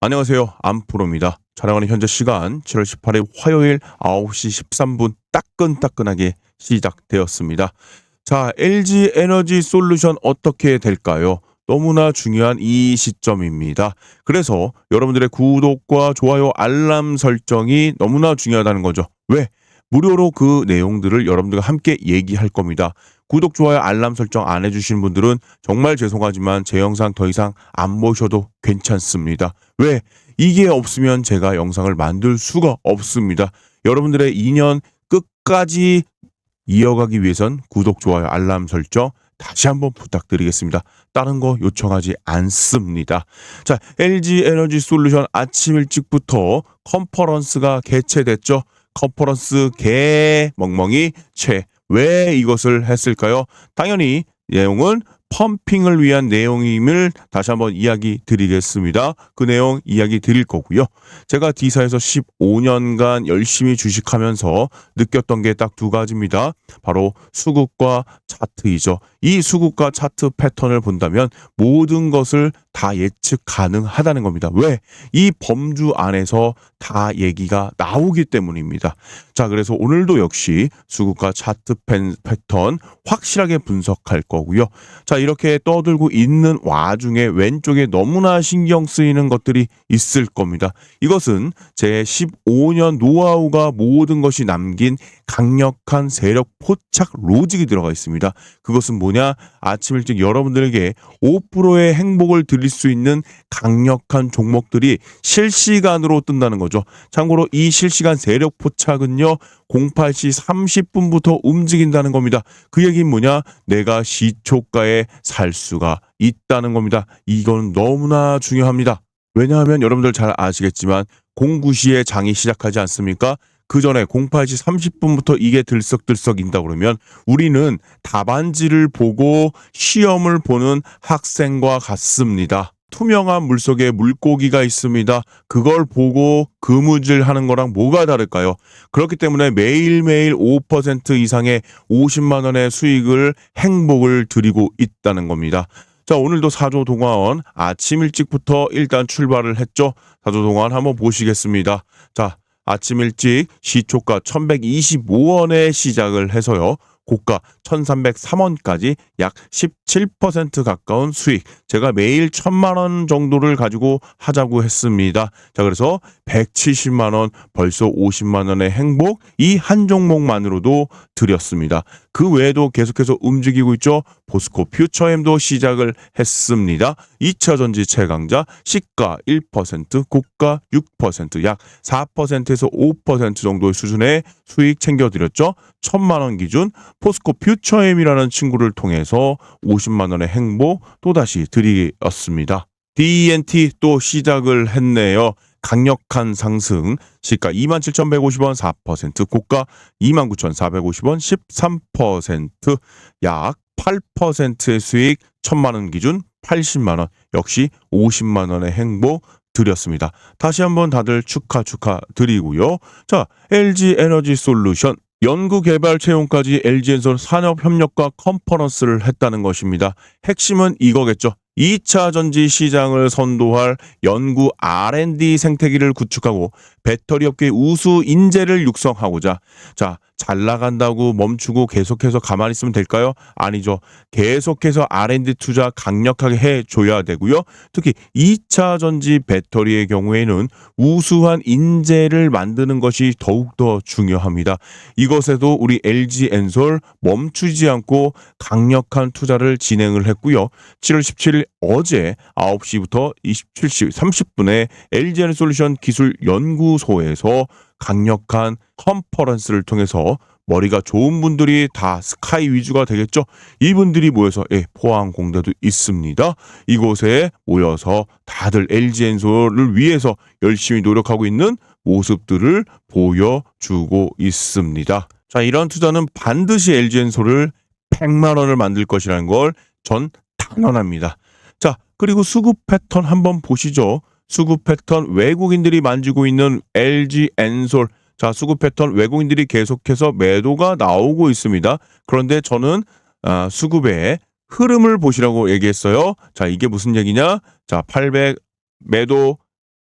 안녕하세요. 안프로입니다. 촬영하는 현재 시간 7월 18일 화요일 9시 13분 따끈따끈하게 시작되었습니다. 자, LG 에너지 솔루션 어떻게 될까요? 너무나 중요한 이 시점입니다. 그래서 여러분들의 구독과 좋아요, 알람 설정이 너무나 중요하다는 거죠. 왜? 무료로 그 내용들을 여러분들과 함께 얘기할 겁니다. 구독, 좋아요, 알람 설정 안 해주신 분들은 정말 죄송하지만 제 영상 더 이상 안 보셔도 괜찮습니다. 왜? 이게 없으면 제가 영상을 만들 수가 없습니다. 여러분들의 인연 끝까지 이어가기 위해선 구독, 좋아요, 알람 설정 다시 한번 부탁드리겠습니다. 다른 거 요청하지 않습니다. 자, LG 에너지 솔루션 아침 일찍부터 컨퍼런스가 개최됐죠. 컨퍼런스 개 멍멍이 채. 왜 이것을 했을까요? 당연히 내용은 펌핑을 위한 내용임을 다시 한번 이야기 드리겠습니다. 그 내용 이야기 드릴 거고요. 제가 D사에서 15년간 열심히 주식하면서 느꼈던 게 딱 두 가지입니다. 바로 수급과 차트이죠. 이 수급과 차트 패턴을 본다면 모든 것을 다 예측 가능하다는 겁니다. 왜? 이 범주 안에서 다 얘기가 나오기 때문입니다. 자, 그래서 오늘도 역시 수급과 차트 팬- 패턴 확실하게 분석할 거고요. 자, 이렇게 떠들고 있는 와중에 왼쪽에 너무나 신경 쓰이는 것들이 있을 겁니다. 이것은 제 15년 노하우가 모든 것이 남긴 강력한 세력 포착 로직이 들어가 있습니다. 그것은 뭐냐? 아침 일찍 여러분들에게 5%의 행복을 드릴 수 있는 강력한 종목들이 실시간으로 뜬다는 거죠. 참고로 이 실시간 세력 포착은요, 08시 30분부터 움직인다는 겁니다. 그 얘기는 뭐냐? 내가 시초가에 살 수가 있다는 겁니다. 이건 너무나 중요합니다. 왜냐하면 여러분들 잘 아시겠지만 09시에 장이 시작하지 않습니까? 그 전에 08시 30분부터 이게 들썩들썩 인다 그러면 우리는 답안지를 보고 시험을 보는 학생과 같습니다. 투명한 물 속에 물고기가 있습니다. 그걸 보고 그무질 하는 거랑 뭐가 다를까요? 그렇기 때문에 매일매일 5% 이상의 50만 원의 수익을 행복을 드리고 있다는 겁니다. 자, 오늘도 사조 동화원 아침 일찍부터 일단 출발을 했죠. 사조 동화원 한번 보시겠습니다. 자, 아침 일찍 시초가 1125원에 시작을 해서요. 고가 1303원까지 약 17% 가까운 수익. 제가 매일 1000만 원 정도를 가지고 하자고 했습니다. 자, 그래서 170만 원, 벌써 50만 원의 행복 이 한 종목만으로도 드렸습니다. 그 외에도 계속해서 움직이고 있죠. 포스코 퓨처엠도 시작을 했습니다. 2차 전지 최강자 시가 1%, 고가 6%약 4%에서 5% 정도의 수준의 수익 챙겨드렸죠. 천만 원 기준 포스코 퓨처엠이라는 친구를 통해서 50만 원의 행복 또다시 드리었습니다. DNT 또 시작을 했네요. 강력한 상승 시가 27,150원 4% 고가 29,450원 13%약 8%의 수익 1,000만 원 기준 80만 원 역시 50만 원의 행복 드렸습니다. 다시 한번 다들 축하 축하 드리고요. 자, LG 에너지 솔루션 연구 개발 채용까지 LG엔솔 산업 협력과 컨퍼런스를 했다는 것입니다. 핵심은 이거겠죠. 2차 전지 시장을 선도할 연구 R&D 생태계를 구축하고 배터리 업계 우수 인재를 육성하고자 자, 잘 나간다고 멈추고 계속해서 가만히 있으면 될까요? 아니죠. 계속해서 R&D 투자 강력하게 해 줘야 되고요. 특히 2차 전지 배터리의 경우에는 우수한 인재를 만드는 것이 더욱더 중요합니다. 이것에도 우리 LG 엔솔 멈추지 않고 강력한 투자를 진행을 했고요. 7월 17일 어제 9시부터 27시 30분에 LG 엔솔루션 기술 연구소에서 강력한 컨퍼런스를 통해서 머리가 좋은 분들이 다 스카이 위주가 되겠죠. 이분들이 모여서 예, 포항 공대도 있습니다. 이곳에 모여서 다들 LG 엔솔을 위해서 열심히 노력하고 있는 모습들을 보여주고 있습니다. 자, 이런 투자는 반드시 LG 엔솔을 100만 원을 만들 것이라는 걸 전 당연합니다. 자, 그리고 수급 패턴 한번 보시죠. 수급 패턴 외국인들이 만지고 있는 LG 엔솔 자, 수급 패턴 외국인들이 계속해서 매도가 나오고 있습니다. 그런데 저는 아, 수급의 흐름을 보시라고 얘기했어요. 자, 이게 무슨 얘기냐? 자, 800 매도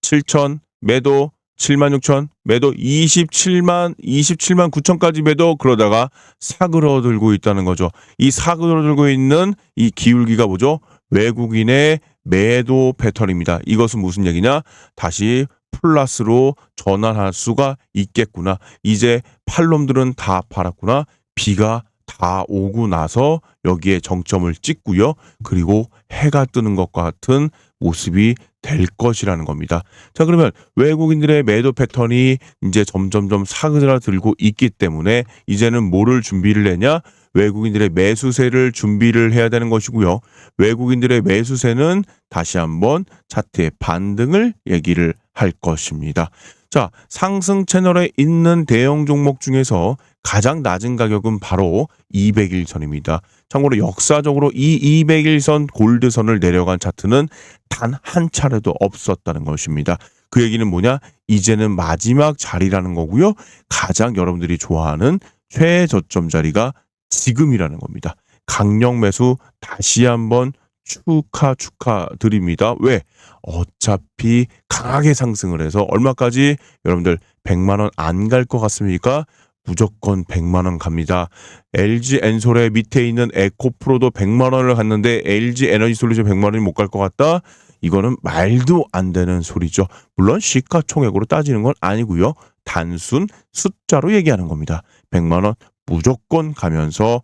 7천 매도 7만 6천 매도 27만 27만 9천까지 매도 그러다가 사그러들고 있다는 거죠. 이 사그러들고 있는 이 기울기가 뭐죠? 외국인의 매도 패턴입니다. 이것은 무슨 얘기냐? 다시 플러스로 전환할 수가 있겠구나. 이제 팔놈들은 다 팔았구나. 비가 다 오고 나서 여기에 정점을 찍고요. 그리고 해가 뜨는 것과 같은 모습이 될 것이라는 겁니다. 자, 그러면 외국인들의 매도 패턴이 이제 점점점 사그라들고 있기 때문에 이제는 뭐를 준비를 해냐? 외국인들의 매수세를 준비를 해야 되는 것이고요. 외국인들의 매수세는 다시 한번 차트의 반등을 얘기를 할 것입니다. 자, 상승 채널에 있는 대형 종목 중에서 가장 낮은 가격은 바로 200일선입니다. 참고로 역사적으로 이 200일선 골드선을 내려간 차트는 단 한 차례도 없었다는 것입니다. 그 얘기는 뭐냐? 이제는 마지막 자리라는 거고요. 가장 여러분들이 좋아하는 최저점 자리가 지금이라는 겁니다. 강력 매수 다시 한번 축하 축하드립니다. 왜? 어차피 강하게 상승을 해서 얼마까지 여러분들 100만 원 안 갈 것 같습니까? 무조건 100만 원 갑니다. LG 엔솔의 밑에 있는 에코프로도 100만 원을 갔는데 LG 에너지 솔루션 100만 원이 못 갈 것 같다? 이거는 말도 안 되는 소리죠. 물론 시가총액으로 따지는 건 아니고요. 단순 숫자로 얘기하는 겁니다. 100만 원 무조건 가면서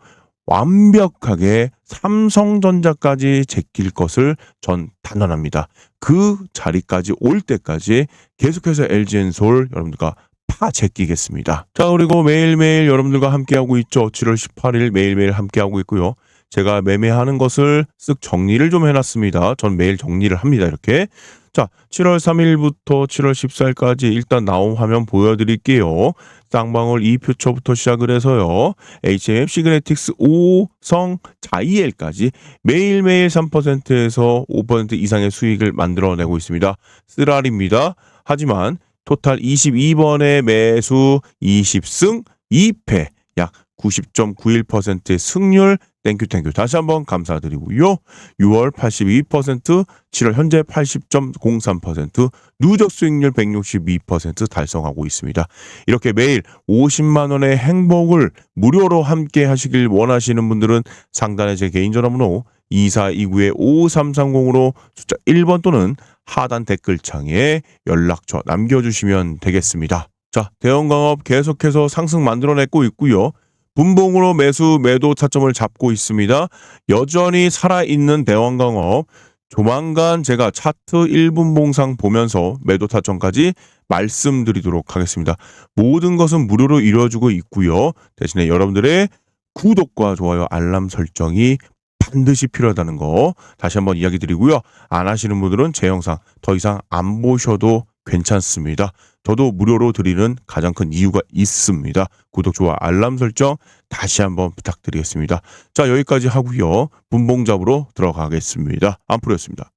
완벽하게 삼성전자까지 제낄 것을 전 단언합니다. 그 자리까지 올 때까지 계속해서 LG엔솔 여러분들과 파 제끼겠습니다. 자 그리고 매일매일 여러분들과 함께하고 있죠. 7월 18일 매일매일 함께하고 있고요. 제가 매매하는 것을 쓱 정리를 좀 해놨습니다. 전 매일 정리를 합니다. 이렇게. 자, 7월 3일부터 7월 14일까지 일단 나온 화면 보여드릴게요. 쌍방울 2표초부터 시작을 해서요. HM 시그네틱스 5성 자이엘까지 매일매일 3%에서 5% 이상의 수익을 만들어내고 있습니다. 쓰라리입니다. 하지만 토탈 22번의 매수 20승 2패 약 90.91%의 승률 땡큐 땡큐 다시 한번 감사드리고요. 6월 82%, 7월 현재 80.03%, 누적 수익률 162% 달성하고 있습니다. 이렇게 매일 50만 원의 행복을 무료로 함께 하시길 원하시는 분들은 상단에 제 개인 전화번호 2429-5330으로 숫자 1번 또는 하단 댓글창에 연락처 남겨주시면 되겠습니다. 자, 대형광업 계속해서 상승 만들어내고 있고요. 분봉으로 매수 매도 타점을 잡고 있습니다. 여전히 살아있는 대왕광업 조만간 제가 차트 1분 봉상 보면서 매도 타점까지 말씀드리도록 하겠습니다. 모든 것은 무료로 이루어지고 있고요. 대신에 여러분들의 구독과 좋아요, 알람 설정이 반드시 필요하다는 거 다시 한번 이야기 드리고요. 안 하시는 분들은 제 영상 더 이상 안 보셔도 괜찮습니다. 저도 무료로 드리는 가장 큰 이유가 있습니다. 구독, 좋아, 알람 설정 다시 한번 부탁드리겠습니다. 자, 여기까지 하고요. 분봉 잡으로 들어가겠습니다. 안프로였습니다.